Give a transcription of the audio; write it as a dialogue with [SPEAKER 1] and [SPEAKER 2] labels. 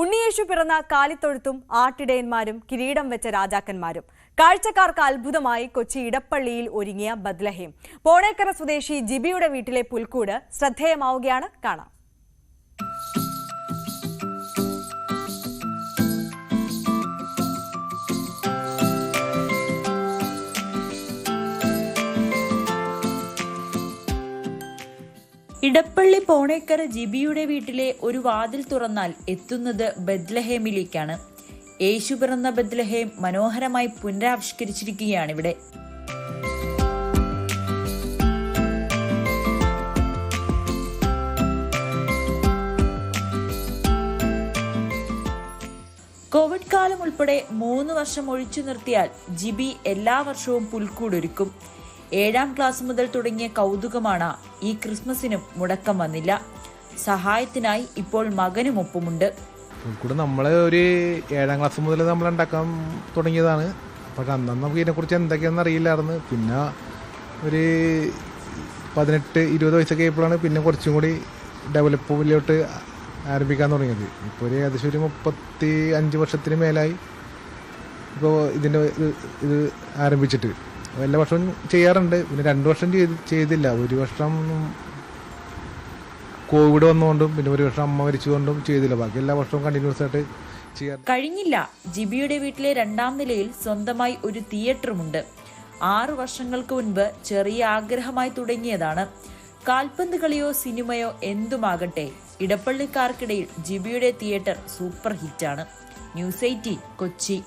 [SPEAKER 1] ഉണ്ണിയേശു പിറന്ന കാലിത്തൊഴുത്തും ആട്ടിടയന്മാരും കിരീടം വെച്ച രാജാക്കന്മാരും. കാഴ്ചക്കാർക്ക് അത്ഭുതമായി കൊച്ചി ഇടപ്പള്ളിയിൽ ഒരുങ്ങിയ ബദ്ലഹേം. പോണേക്കര സ്വദേശി ജിബിയുടെ വീട്ടിലെ പുൽക്കൂട് ശ്രദ്ധേയമാവുകയാണ്. കാണാം.
[SPEAKER 2] ഇടപ്പള്ളി പോണേക്കര ജിബിയുടെ വീട്ടിലെ ഒരു വാതിൽ തുറന്നാൽ എത്തുന്നത് ബദ്ലഹേമിലേക്കാണ് യേശു പിറന്ന ബദ്ലഹേം മനോഹരമായി പുനരാവിഷ്കരിച്ചിരിക്കുകയാണ് ഇവിടെ. കോവിഡ് കാലം ഉൾപ്പെടെ മൂന്ന് വർഷം ഒഴിച്ചു നിർത്തിയാൽ ജിബി എല്ലാ വർഷവും പുൽക്കൂടൊരുക്കും. ഏഴാം ക്ലാസ് മുതൽ തുടങ്ങിയ കൗതുകമാണ് ഈ ക്രിസ്മസിനും മുടക്കം വന്നില്ല. സഹായത്തിനായി ഇപ്പോൾ മകനും
[SPEAKER 3] ഒപ്പമുണ്ട്. കൂടെ നമ്മൾ ഒരു ഏഴാം ക്ലാസ് മുതൽ നമ്മൾ ഉണ്ടാക്കാൻ തുടങ്ങിയതാണ്. പക്ഷെ അന്ന് നമുക്ക് ഇതിനെക്കുറിച്ച് എന്തൊക്കെയാണെന്ന് അറിയില്ലായിരുന്നു. പിന്നെ ഒരു പതിനെട്ട് ഇരുപത് വയസ്സൊക്കെ ആയപ്പോഴാണ് പിന്നെ കുറച്ചും കൂടി ഡെവലപ്പിലോട്ട് ആരംഭിക്കാൻ തുടങ്ങിയത്. ഇപ്പോൾ ഒരു ഏകദേശം ഒരു മുപ്പത്തി അഞ്ച് വർഷത്തിന് മേലായി ഇപ്പോൾ ഇതിന്റെ ഇത് ആരംഭിച്ചിട്ട്. എല്ലാ വർഷവും ചെയ്യാറുണ്ട്. പിന്നെ രണ്ട് വർഷം ചെയ്ത് ചെയ്തില്ല. ഒരു വർഷം കോവിഡ് വന്നുകൊണ്ടും പിന്നെ ഒരു വർഷം അമ്മ മരിച്ചുകൊണ്ടും ചെയ്തില്ല. ബാക്കി എല്ലാ വർഷവും കണ്ടിന്യൂസ് ആയിട്ട് ചെയ്യാറ്
[SPEAKER 2] കഴിഞ്ഞില്ല. ജിബിയുടെ വീട്ടിലെ രണ്ടാം നിലയിൽ സ്വന്തമായി ഒരു തിയേറ്ററുമുണ്ട്. ആറു വർഷങ്ങൾക്ക് മുൻപ് ചെറിയ ആഗ്രഹമായി തുടങ്ങിയതാണ്. കാൽപന്ത് കളിയോ സിനിമയോ എന്തുമാകട്ടെ ഇടപ്പള്ളിക്കാർക്കിടയിൽ ജിബിയുടെ theatre super ഹിറ്റാണ്. News eighteen Kochi.